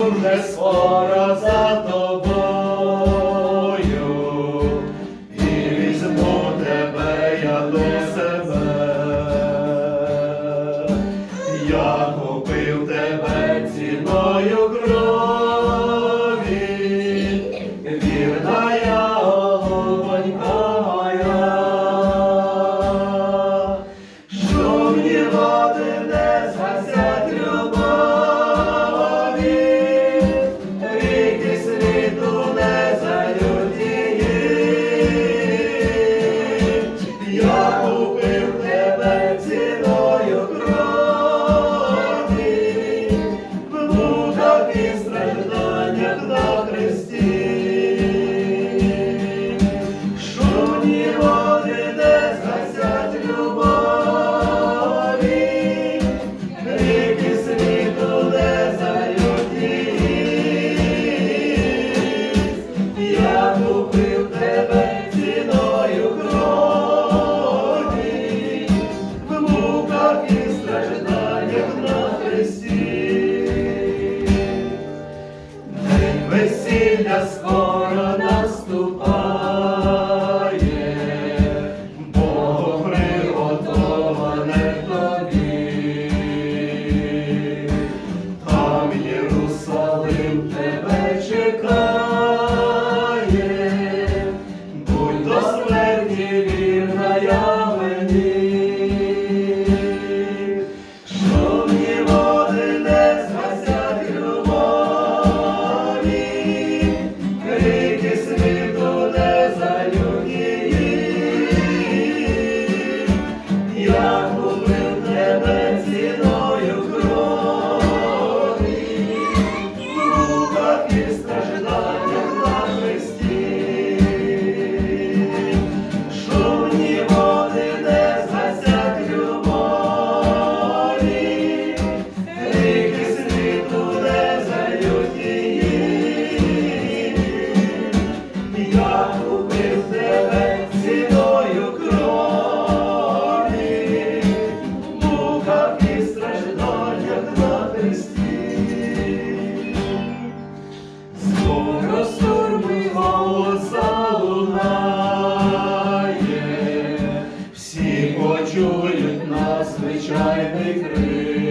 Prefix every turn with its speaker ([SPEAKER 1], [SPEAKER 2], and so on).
[SPEAKER 1] Дуже скоро за тобою і візьму тебе я до себе, я купив тебе ціною гроші. Merry Christmas.